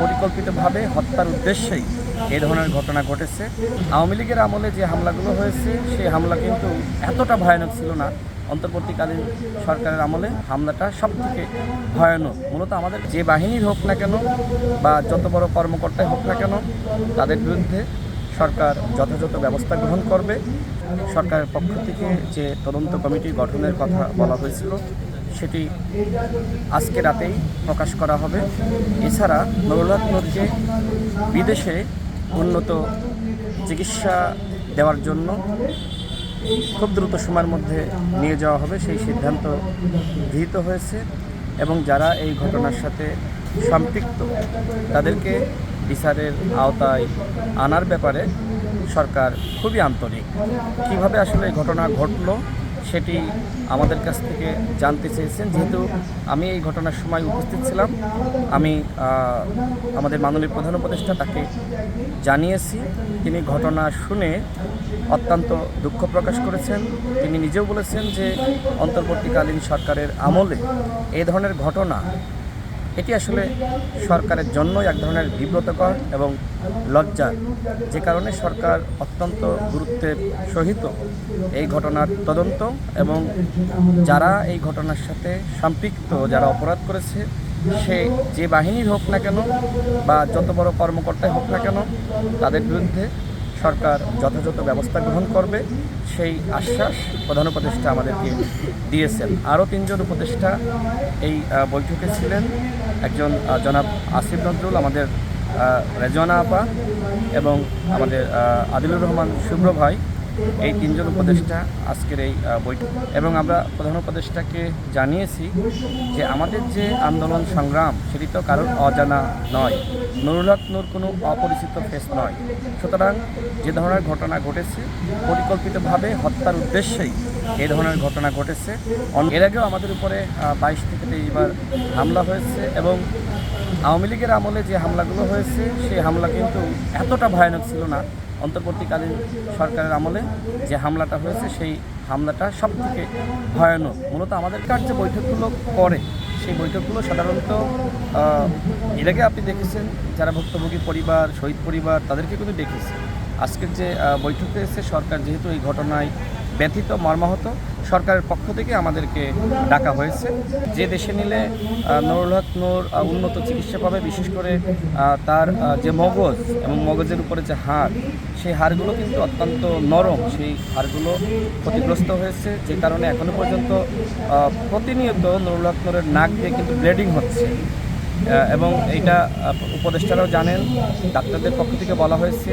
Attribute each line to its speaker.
Speaker 1: পরিকল্পিতভাবে হত্যার উদ্দেশ্যেই এ ধরনের ঘটনা ঘটেছে। আওয়ামী লীগের আমলে যে হামলাগুলো হয়েছে, সেই হামলা কিন্তু এতটা ভয়ানক ছিল না। অন্তর্বর্তীকালীন সরকারের আমলে হামলাটা সব থেকে ভয়ানক। মূলত আমাদের যে বাহিনীর হোক না কেন বা যত বড় কর্মকর্তাই হোক না কেন, তাদের বিরুদ্ধে সরকার যথাযথ ব্যবস্থা গ্রহণ করবে। সরকারের পক্ষ থেকে যে তদন্ত কমিটি গঠনের কথা বলা হয়েছিল সেটি আজকে রাতেই প্রকাশ করা হবে। এছাড়া নুরুল বিদেশে উন্নত চিকিৎসা দেওয়ার জন্য খুব দ্রুত সময়ের মধ্যে নিয়ে যাওয়া হবে, সেই সিদ্ধান্ত গৃহীত হয়েছে এবং যারা এই ঘটনার সাথে সম্পৃক্ত, তাদেরকে বিচারের আওতায় আনার ব্যাপারে সরকার খুবই আন্তরিক। কীভাবে আসলে এই ঘটনা ঘটলো সেটি আমাদের কাছ থেকে জানতে চেয়েছেন। যেহেতু আমি এই ঘটনার সময় উপস্থিত ছিলাম, আমি আমাদের মাননীয় প্রধান উপদেষ্টা তাকে জানিয়েছি। তিনি ঘটনা শুনে অত্যন্ত দুঃখ প্রকাশ করেছেন। তিনি নিজেও বলেছেন যে অন্তর্বর্তীকালীন সরকারের আমলে এ ধরনের ঘটনা এটি আসলে সরকারের জন্যই এক ধরনের বিব্রতকর এবং লজ্জার যে কারণে সরকার অত্যন্ত গুরুত্বের সহিত এই ঘটনার তদন্ত এবং যারা এই ঘটনার সাথে সম্পৃক্ত, যারা অপরাধ করেছে, সে যে বাহিনীর হোক না কেন বা যত বড় কর্মকর্তাই হোক না কেন, তাদের বিরুদ্ধে সরকার যথাযথ ব্যবস্থা গ্রহণ করবে, সেই আশ্বাস প্রধান উপদেষ্টা আমাদেরকে দিয়েছেন। আরও তিনজন উপদেষ্টা এই বৈঠকে ছিলেন। একজন জনাব আসিফ নজরুল, আমাদের রেজনা আপা এবং আমাদের আদিলুর রহমান শুভ্র ভাই। এই তিনজন উপদেষ্টা আজকের এই বৈঠক। এবং আমরা প্রধান উপদেষ্টাকে জানিয়েছি যে আমাদের যে আন্দোলন সংগ্রাম, সেটি তো কারোর অজানা নয়। নুরুল হক নূর কোনো অপরিচিত ফেস নয়। সুতরাং যে ধরনের ঘটনা ঘটেছে, পরিকল্পিতভাবে হত্যার উদ্দেশ্যেই এই ধরনের ঘটনা ঘটেছে। এর আগেও আমাদের উপরে বাইশ থেকে তেইশবার হামলা হয়েছে এবং আওয়ামী লীগের আমলে যে হামলাগুলো হয়েছে, সেই হামলা কিন্তু এতটা ভয়ানক ছিল না অন্তর্বর্তীকালীন সরকারের আমলে যে হামলাটা হয়েছে, সেই হামলাটা সব থেকে ভয়ানক। মূলত আমাদের কার যে বৈঠকগুলো করে, সেই বৈঠকগুলো সাধারণত এর আগে আপনি দেখেছেন, যারা ভুক্তভোগী পরিবার, শহীদ পরিবার, তাদেরকে কিন্তু দেখেছি। আজকের যে বৈঠকে এসে সরকার যেহেতু এই ঘটনায় ব্যথিত, মর্মাহত সরকারের পক্ষ থেকে আমাদেরকে ডাকা হয়েছে। যে দেশে নিলে নুরুল হক নূর উন্নত চিকিৎসা পাবে বিশেষ করে তার যে মগজ এবং মগজের উপরে যে হাড় সেই হাড়গুলো কিন্তু অত্যন্ত নরম। সেই হাড়গুলো ক্ষতিগ্রস্ত হয়েছে। যে কারণে এখনও পর্যন্ত প্রতিনিয়ত নুরুল হক নূরের নাক দিয়ে কিন্তু ব্লিডিং হচ্ছে। এবং আহ, উপদেষ্টারাও জানেন ডাক্তারদের পক্ষ থেকে বলা হয়েছে।